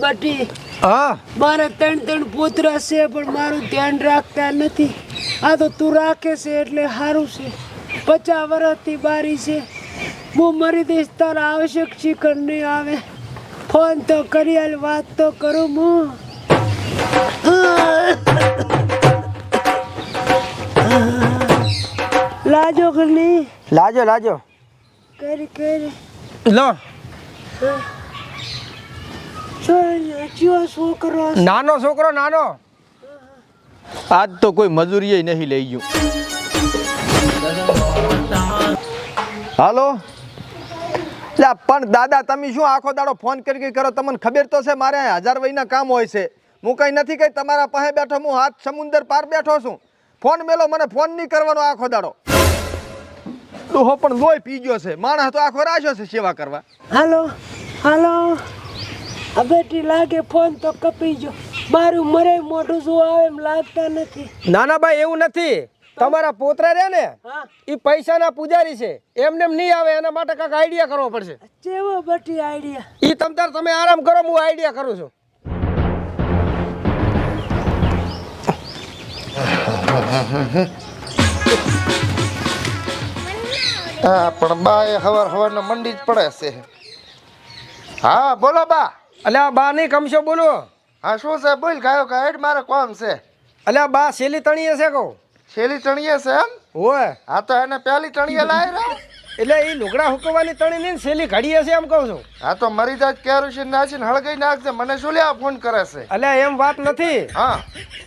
બટી હા. મારા ત્રણ ત્રણ પુત્ર છે પણ મારું ધ્યાન રાખતા નથી. આ તો તું રાખે છે એટલે સારું છે. પચાસ વર્ષથી બારી છે. હું મરી દઈશ તારા આવશ્યક શિખર નહીં આવે. ફોન તો કરી હાલ વાત તો કરું હું. લાજો નહીં લાજો લાજો. કરી કરી. લો. નાનો છોકરો, નાનો. આજ તો કોઈ મજૂરીએ નહીં લઈ ગયું. હાલો? પણ દાદા, તમે શું આખો દાડો ફોન કરી કરો તમને ખબર તો છે, મારે હજાર વયના કામ હોય છે. હું કઈ નથી કઈ, તમારા પાસે બેઠો, હું હાથ સમુંદર પાર બેઠો છું. ફોન મેલો, મને ફોન નહીં કરવાનો આખો દાડો. ડોહો પણ લોહી પી ગયો છે. માણસ તો આખો રાખ્યો છે સેવા કરવા. હાલો હાલો. આ બેટી લાગે ફોન તો કપી જો મારું મરે મોઢું શું આવે એમ લાગતા નથી. નાના ભાઈ એવું નથી. તમારા પોતરા રે ને હા. એ પૈસાના પૂજારી છે. એમને એમ નહીં આવે એના માટે કાંઈક આઈડિયા કરવો પડશે. કેવો બટી આઈડિયા એ તમ તાર તમે આરામ કરો હું આઈડિયા કરું છું. હા પણ બા એ હવાર હવારના મંડી જ પડે છે. હા બોલો બા. અલ્યા બા નહીં કમશો બોલો. હા શું છે? બોલ ગાયો ગાયડ મારે કોમ છે. અલ્યા બા શેલી તણીએ છે કહું. શેલી ચણીએ છે એમ? હોય. હા તો એને પહેલી ટણીએ લાવી રહ્યા એટલે એ લુગડા હુકવાની તણી નહીં શેલી ઘડીએ છે એમ કહું છું. હા તો મરી જાય છે નાખીને હળગાઈ નાખજે. મને શું લેવા ફોન કરે છે? અલ્યા એમ વાત નથી. હા.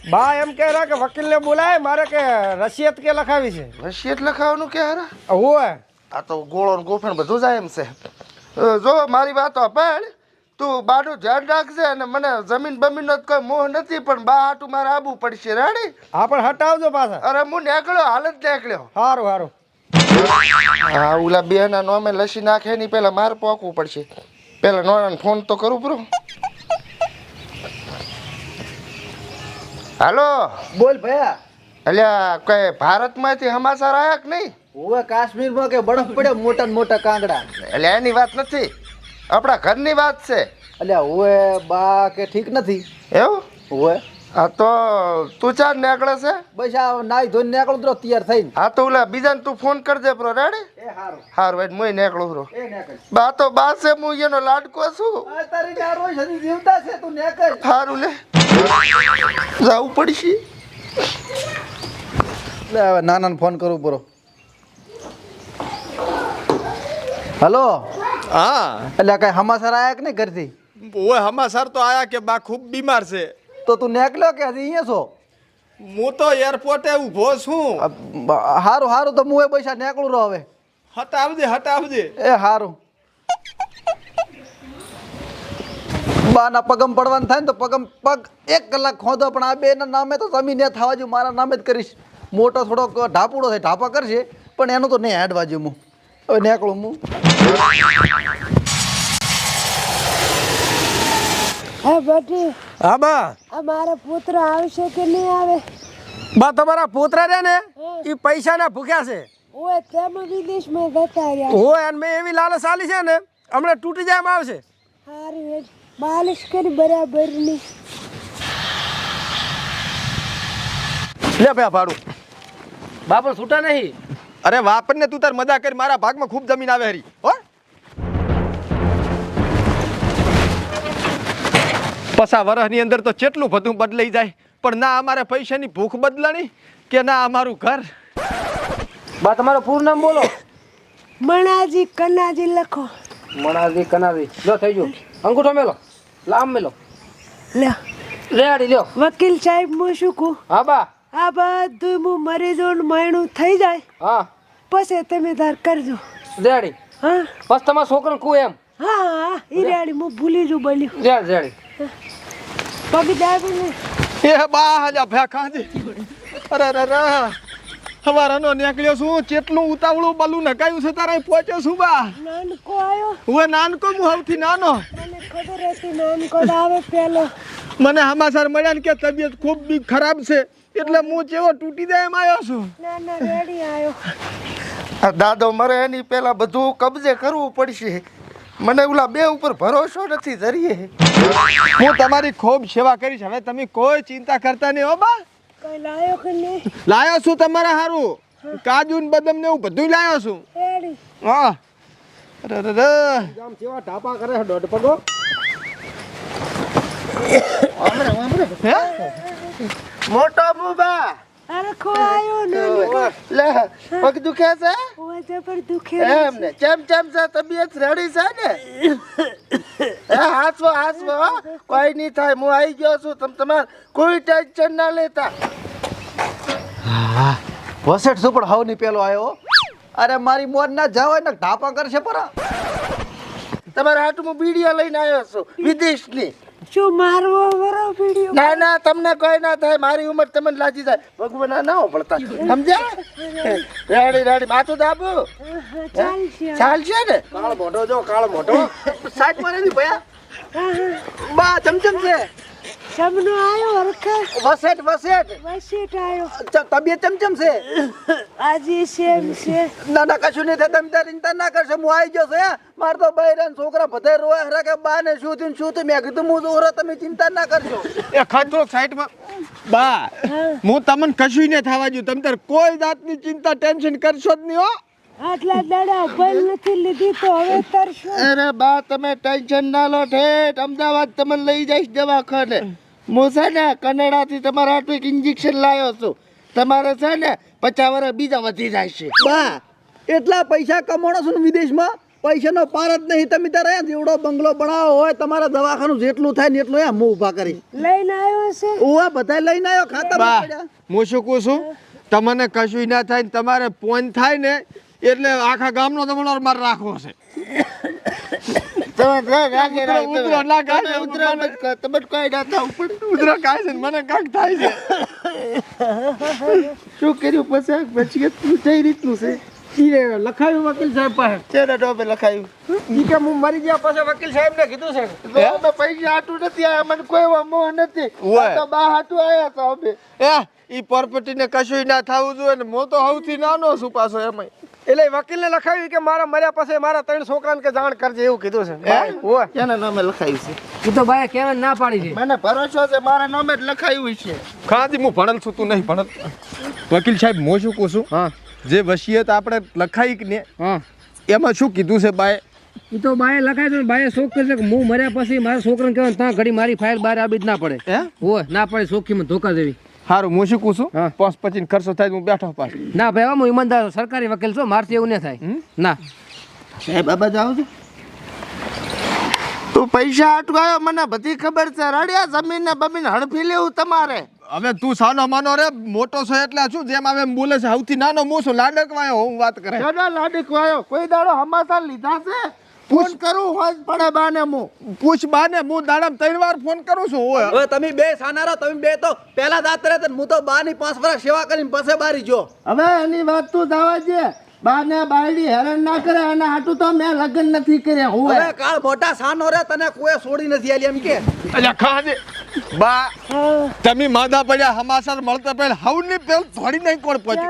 બા એમ કહે રહ્યા કે વકીલને બોલાય મારે કે રસિયત કે લખાવી છે. વસિયત લખાવાનું કે હારા હોય. આ તો ગોળો ને ગોફણ બધું જાય એમ છે. જો મારી વાતો પણ તું બાનું ધ્યાન રાખજે અને મને જમીન બમીન નો કોઈ મોહ નથી પણ બા હાટું મારે આબુ પડશે. રાણી હા પણ હટાવજો પાછા. અરે હું નીકળ્યો હાલ જ નીકળ્યો. સારું સારું હા ઓલા બે ના નોમે લસી નાખે ની પેલા મારે પોકવું પડશે. પેલા નોણાને ફોન તો કરું પૂરું હાલો. બોલ ભયા. અલ્યા કઈ ભારતમાંથી સમાચાર આયા કે નહીં? કાશ્મીર કાશ્મીરમાં કે બરફ પડ્યો મોટા મોટા કાંગડા. એટલે એની વાત નથી. આપણા ઘરની વાત છે. અલ્યા હવે બા કે ઠીક નથી? એવું? હવે હા તો તું ચાર નીકળે છે? બસ આ નાઈ ધોઈ નીકળું તો તૈયાર થઈને. હા તો ઓલા બીજાને તું ફોન કરજે પ્રો રેડી હારું. ભાઈ મુય નીકળું પ્રો બા તો બા છે હું એનો લાડકો છું. તારી ચાર રોજ જીવતા છે તું નીકળ. હારું લે. જવું પડશે. લે હવે નાનાને ફોન કરું પૂરો હલો? હા. એટલે કઈ હમાસર આયા કે નહીં ઘરથી? ઓય હમાસર તો આયા કે બા ખૂબ બીમાર છે. તો તું નેકલો કે હજી અહીંયા છો? હું તો એરપોર્ટે ઊભો છું. હારું હારું તો હું એ પૈસા નેકળું રહો હવે. હટાવજે હટાવજે. એ હારું. બાના પગમ પડવાનું થાય ને તો પગમ પગ એક કલાક ખોદો પણ આ બેના નામે તો જમીન ને થવા જો મારા નામે જ કરીશ. મોટો થોડોક ઢાપુડો થાય ઢાપા કરશે પણ એનું તો નહીં હેડવા જો હું હવે નીકળું હું હા બટી હા બા. આ પુત્ર આવશે કે નહીં આવે? બા તમારા પુત્ર રહ્યા ને એ પૈસાના ભૂખ્યા છે. ઓય તેમાં વિદેશમાં જતા રહ્યા. હોય અને મેં એવી લાલચ આલી છે ને હમણાં તૂટી જાય એમ આવશે. સારું માલિશ કરી બરાબરની લે ભયા ભાડું. બાપડ છૂટા નહીં. અરે વાપર ને તું તાર મજા કરી મારા ભાગમાં ખૂબ જમીન આવે હરી. હો? પસા વર્ષની અંદર તો કેટલું બધું બદલાઈ જાય પણ ના અમારે પૈસાની ભૂખ બદલાણી કે ના અમારું ઘર? બા તમારું પૂરું નામ બોલો. મણાજી કનાજી લખો. મણાજી કનાજી. લો થઈ ગયું. અંગૂઠો મેલો. લામ મેલો. લે. રેડી લ્યો. વકીલ સાહેબ હું શું કહું? હા બા. આ બધું હું મરી મયણું થઈ જાય. હા. પછી તમે તાર કરજો. રેડી. હા? બસ તમારા છોકરાને કુ એમ. હા હા ઈ રેડી હું ભૂલી જઉં બોલ્યું રેડી. રેડી પગ જાય ને. એ બા હજા ભયા ખાજે અરે અરે અરે. હવારાનો નીકળ્યો છું કેટલું ઉતાવળું બલું નકાયું છે તારે પહોંચ્યો છું બા. નાનકો આવ્યો હું નાનકો હું સૌથી નાનો. મને ખબર હતી નાનકો આવે પેલો મને હમાસર મળ્યા ને કે તબિયત ખૂબ બી ખરાબ છે એટલે હું જેવો તૂટી જાય એમ આવ્યો છું. ના ના રેડી આવ્યો દાદો મરે એની પેલા બધું કબજે કરવું પડશે. મને ઓલા બે ઉપર ભરોસો નથી જરીએ હું તમારી ખૂબ સેવા કરીશ. હવે તમે કોઈ ચિંતા કરતા નહીં હો બા. કઈ લાયો કે નહીં? લાયો છું તમારા હારું. કાજુ ને બદામ ને એવું બધું લાયો છું. હા. અરે અરે કરે છે દોઢ પગો. હે? મોટો મુબા અરે ખોવાયો ને. લે પગ દુખે છે? પર દુખે એમ ને ચેમ ચેમ છે તબિયત રેડી છે ને. એ હાસવો હાસવો હો. કોઈ નહીં થાય હું આવી ગયો છું. તમે તમારે કોઈ ટેન્શન ના લેતા. વસેટ સુપર પણ હવની પેલો આવ્યો અરે મારી મોર ના જાવ ને ઢાપા કરશે પરા. તમારા હાટું બીડિયા લઈને આવ્યો છું વિદેશની. શું મારવો વરો વિડિયો. ના ના તમને કોઈ ના થાય. મારી ઉંમર તમને લાગી જાય. ભગવાન ના પડતા સમજ્યા? Ready ready. માથું દાબુ. ચાલશે. ને? કાળ મોટો જો કાળ મોટો સાઈડમાં નથી ભયા. બા ચમચમ છે. સમનો આયો હરખા? વસેટ વસેટ. વસેટ આયો. તબિયત ચમચમ છે? આજે સેમ છે. ના ના કશું નહીં થાય. તમે ચિંતા ના કરશો હું આવી ગયો છું હે? મારે તો બૈરન છોકરા બધા રોવા હરા કે બા ને શું થયું શું થયું મેં કીધું હું જોરો તમે ચિંતા ના કરશો. એ ખાધો સાઈડમાં. બા હું. તમને કશું ને થવા દઉં. તમે તાર કોઈ જાતની ચિંતા ટેન્શન કરશો જ નહીં હો. આટલા દાડા ભલ નથી લીધી તો હવે તરશો. અરે બા તમે ટેન્શન ના લો ઠેઠ. અમદાવાદ તમને લઈ જઈશ દવાખાને. હું છે ને કનેડાથી તમારા એક ઇન્જેક્શન લાવ્યો છું. તમારે છે ને પચાસ વર્ષ બીજા વધી જાય છે. બા એટલા પૈસા કમાણો છો ને વિદેશમાં? પૈસાનો પાર જ નહીં. તમે તારે જેવડો બંગલો બનાવો હોય તમારા દવાખાનું જેટલું થાય ને એટલું એમ હું ઊભા કરી લઈને આવ્યો છે. ઓવા બધા લઈને આવ્યો ખાતા હું શું કહું છું? તમને કશું ના થાય ને તમારે પોન થાય ને એટલે આખા ગામનો તમારો માર રાખવો છે. શું કર્યું પછી? પછી કઈ રીતનું છે? લખાયું વકીલ સાહેબ પાસે. ચેના ટોપે લખાયું? કે હું મરી ગયા પછી વકીલ સાહેબ ને કીધું છે. અમે પૈસા હાટું નથી આયા મને કોઈ મોહ નથી. તો બા હાટું આયા તો અમે. એ ઈ પ્રોપર્ટી ને કશું ના થવું જોઈએ ને હું તો સૌથી નાનો છું પાછો એમાં એટલે વકીલને લખાયું કે મારા મર્યા પછી મારા ત્રણ છોકરાને કે જાણ કરજે એવું કીધું છે. હે? ઓય. કેના નામે લખાયું છે? ઈ તો ભાઈ કેવા ના પાડી છે મને ભરોસો છે મારા નામે જ લખાયું છે. ખાધી હું ભણેલ છું તું નહીં ભણેલ. વકીલ સાહેબ હું શું કહું છું? હા. જે વસિયત આપણે લખાઈ ને હા. એમાં શું કીધું છે બાય ઈ તો બાએ લખાય છે બાએ શોખ કરશે કે હું મર્યા પછી મારા છોકરાને કહેવાનું ત્યાં ઘડી મારી ફાઇલ બહાર આવી જ ના પડે. હે? ઓય ના પડે સોખીમાં ધોકા દેવી. સારું હું શું છું? હા. પાંચ પચીસ ખર્ચો થાય હું બેઠો પાસ ના ભાઈ હું ઈમાનદાર સરકારી વકીલ છું મારથી એવું ન થાય. ના. સાહેબ બાબા જાવ છો. તું પૈસા અટકાયો મને બધી ખબર છે. રડ્યા જમીન ને બમીન હડફી લેવું તમારે. હવે તું સાનો માનો રે મોટો છો એટલે શું જેમ આવે બોલે છે સૌથી નાનો હું છું લાડકવાયો હું વાત કરે. લાડકવાયો. લાડીક વાયો કોઈ દાડો હમાસા લીધા છે? ફોન કરું હોજ પડે બાને હું પૂછ બાને હું દાડમ ત્રણ વાર ફોન કરું છું ઓય. હવે તમે બે સાનારા તમે બે તો પહેલા દાંત રહે હું તો બાની પાંચ વર્ષ સેવા કરીને પછી બારી જો હવે એની વાત તું દાવા છે બાને બાયડી હેરાન ના કરે અને હાટું તો મેં લગ્ન નથી કર્યા હું અરે કાળ મોટા સાનો રે તને કોઈ છોડી નથી આલી એમ કે. અલ્યા ખાજે બા તમે માદા પડ્યા હમાસર મળતા પહેલા હવની પેલ થોડી નહીં કોણ પહોંચે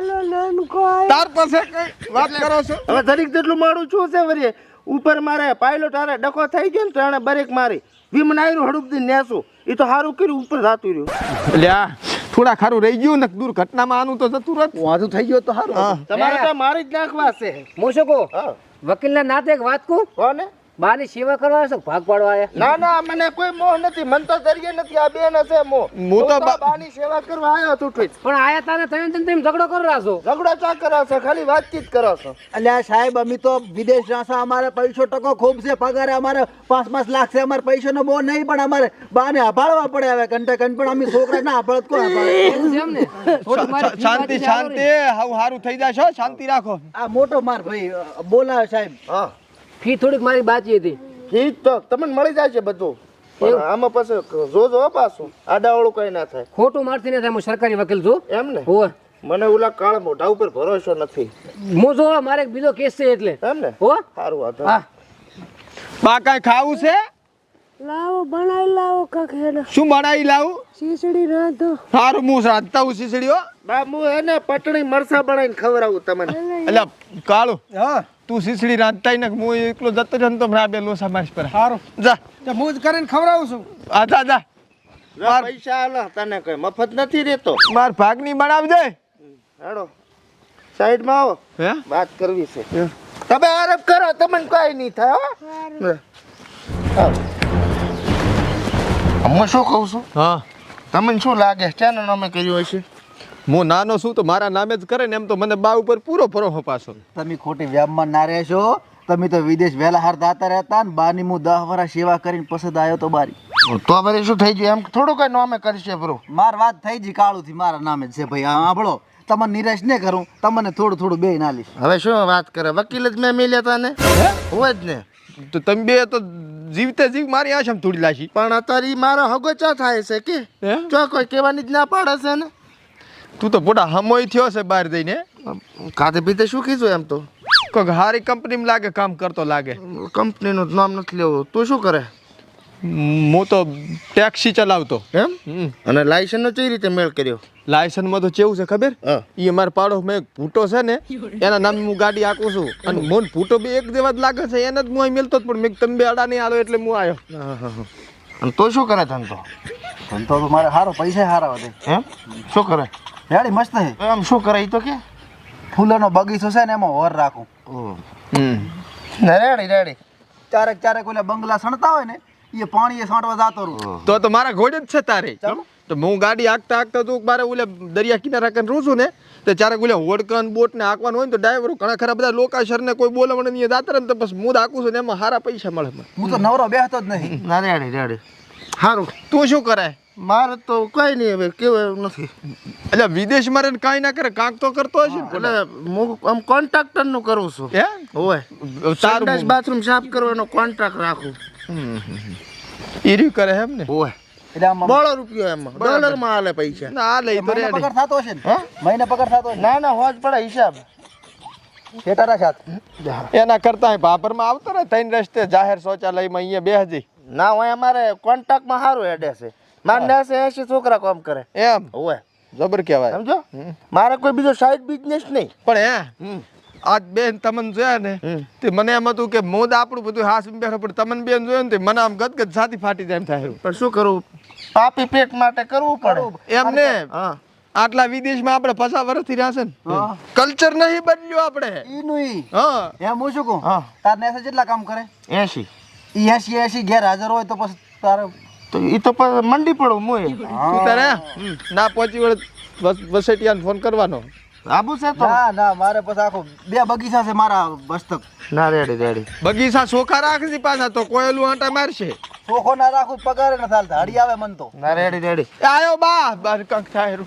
તાર પાસે કઈ વાત કરો છો? હવે દરેક જેટલું મારું છું છે વરી? ઉપર મારે પાયલોટ હારે ડકો થઈ ગયો ને તો એને બરેક મારી. વિમન આવ્યું હડુપદી નેસું. એ તો સારું કર્યું ઉપર જાતું રહ્યું. અલ્યા થોડા ખારું રહી ગયું ને દુર્ઘટનામાં આનું તો જતું રત વાંધું થઈ ગયો તો સારું તમારે તો મારી જ નાખવા છે. હું. શું કહું વકીલના નાતે એક વાત કહું? કોને? બાની સેવા કરવા આવ્યા છો ભાગ પાડવા આવ્યા ના ના મને કોઈ મોહ નથી મન તો દરિયે નથી આ બેન હશે મોહ. હું તો બાની સેવા કરવા આવ્યો છું ઠીક. પણ આયા તારે તમે તને તેમ ઝઘડો કરો છો. ઝઘડો ચા કરો છો? ખાલી વાતચીત કરો છો. અલ્યા સાહેબ અમે તો વિદેશ જાશા અમારે પૈસો ટકો ખૂબ છે પગારે અમારે પાંચ પાંચ લાખ છે અમારે પૈસાનો મોહ નહીં પણ અમારે બાને અભાળવા પડે હવે કંટે કંટ પણ અમે છોકરા ના અભાળત કોણ અભાળે મારી શાંતિ શાંતિ હાવ હારું થઈ જશો શાંતિ રાખો. આ મોટો માર ભાઈ બોલાવે સાહેબ. હા. ફી થોડીક મારી બાકી હતી. ફી તો તમને મળી જાય છે બધું. પણ આમાં પછી જોજો પાછું. આડાવળું કઈ ના થાય. ખોટું મારથી ને થાય હું સરકારી વકીલ છું. એમ ને? હોવે. મને ઓલા કાળ મોઢા ઉપર ભરોસો નથી. હું જો મારે એક બીજો કેસ છે એટલે. એમ ને? હો સારું વાંધો. હા. બા કાંઈ ખાવું છે? લાવો બનાવી લાવો કાક શું બનાવી લાવું? શીસડી રાંધો. સારું હું રાંધતા હું શીસડીઓ બા હું એને પટણી મરસા બનાવીને ખવડાવું તમને. એટલે કાળું. હા. તું સીસડી રાંધતા ને હું એકલો જતો રહ્યો તો આ બે લોસા મારી પર. સારું. જા. તો હું જ કરીને ખવડાવું છું. હા જા જા. જા પૈસા આલો તને કઈ મફત નથી દેતો માર ભાગની બનાવજે. હેડો. સાઈડમાં આવો. હે? વાત કરવી છે. તમે આરબ કરો તમને કઈ નહીં થાય હો. આવો. હું શું કહું છું? હા. તમને શું લાગે? ચેનલ અમે કર્યું હશે? હું નાનો છું તો મારા નામે જ કરે ને એમ તો મને બા ઉપર પૂરો ભરોસો પાછો. તમે ખોટી વ્યામમાં ના રહેશો. તમે તો વિદેશ વહેલા હાર દાતા રહેતા ને બાની હું દહ વર્ષ સેવા કરીને પસંદ આવ્યો તો બારી. તો હવે શું થઈ ગયું? એમ થોડું કઈ નામે કરશે બ્રો. માર વાત થઈ ગઈ કાળું થી મારા નામે જ છે ભાઈ. આ સાંભળો તમને નિરાશ નહીં કરું તમને થોડું થોડું બે ના લઈશ હવે શું વાત કરે? વકીલ જ મેં મેલ્યા તા ને હોય જ ને. તો તમે બે તો જીવતે જીવ મારી આશામ થોડી લાશી પણ અત્યારે મારો હગો ચા થાય છે કે? ચો જો કોઈ કહેવાની જ ના પાડે છે ને. તું તો પોતા હમોય થયો છે બહાર જઈને. ખાતે પીતે શું કીધું એમ તો? કોઈક હારી કંપનીમાં લાગે કામ કરતો લાગે. કંપનીનું નામ નથી લેવું. તું શું કરે? હું તો ટેક્સી ચલાવતો. એમ. અને લાયસન્સનો કઈ રીતે મેળ કર્યો? લાયસન્સમાં તો કેવું છે ખબર? એ અમારા પાડો મેં ભૂટો છે ને એના નામે હું ગાડી આંકું છું. અને મોન ભૂટો બી એક જેવા જ લાગે છે એને જ હું અહીં મેલતો પણ મેં તમે બે અડા નહીં આવ્યો એટલે હું આવ્યો. અને તો શું કરે ધંધો? ધંધો તો મારે સારો પૈસા સારા વધે એમ શું કરે? રેડી મસ્ત છે. આમ શું કરે ઈ તો કે? ફૂલોનો બગીચો છે ને એમાં હોર રાખું. હમ. Ready ready. ચારેક ચારેક ઓલા બંગલા સણતા હોય ને એ પાણી એ સાંટવા જાતો રહું. તો તો મારા ઘોડે જ છે તારે. તો હું ગાડી આકતા આંકતા તું મારે ઓલે દરિયા કિનારા કરીને રહું છું ને તો ચારે ઓલે હોડકન બોટ ને આંકવાનું હોય ને તો ડ્રાઈવર ઘણા ખરા બધા લોકાશર ને કોઈ બોલાવણ નહીં દાતર ને તો બસ હું જ છું ને એમાં સારા પૈસા મળે હું તો નવરો બેહતો જ નહીં. ના રેડી રેડી. સારું તું શું કરે? મારે તો કઈ નહીં હવે કેવું એવું નથી. એટલે વિદેશ મારે કાંઈ ના કરે કાંક તો કરતો હશે ને એટલે હું આમ કોન્ટ્રાક્ટરનું કરું છું. હે? હોય. તારું બાથરૂમ સાફ કરવાનો કોન્ટ્રાક્ટ રાખું. ઈરી કરે એમ ને હોય. બોળો રૂપિયો એમાં. ડોલરમાં હાલે પૈસા. ના આ લઈ તો મહિને પગાર થતો હશે ને? મહિને પગાર થતો હશે? ના ના હોજ પડે હિસાબ. શેટારા સાથ. એના કરતા ભાભરમાં આવતો ને ત્રણ રસ્તે જાહેર શૌચાલયમાં અહીંયા બેહજી. ના હોય અમારે કોન્ટ્રાક્ટમાં સારું હેડે છે. મારે એસી છોકરા કામ કરે. એમ? હોય જબર કહેવાય. સમજો? મારે કોઈ બીજો સાઈડ બિઝનેસ નહીં. પણ હે આજ બેન તમને જોયા ને તે મને એમ હતું કે મોદ આપણું બધું હાથ બેઠો પણ તમને બેન જોયો ને મને આમ ગદગદ છાતી ફાટી જાય એમ થાય પણ શું કરવું પાપી પેટ માટે કરવું પડે. એમ ને? હા. આટલા વિદેશમાં આપણે પચાસ વર્ષથી રહ્યા છે ને કલ્ચર નહીં બદલ્યું આપણે. ઈ. હા. એમ હું શું કહું? હા. તાર નેસે જેટલા કામ કરે? એસી એસી એસી ગેર હાજર હોય તો પછી તારે તો એ તો મંડી પડો તું તારે? ના પહોંચી વળે વસેટિયાને ફોન કરવાનો. આબુ છે તો? ના ના મારે પછી આખો બે બગીચા છે મારા બસ્તક. ના રેડી રેડી. બગીચા ચોખા રાખજે પાછા તો કોયલું આંટા મારશે? ચોખો ના રાખું પગારે ન ચાલતા હડી આવે મન તો. ના રેડી રેડી. આયો બા બાર કંક થાય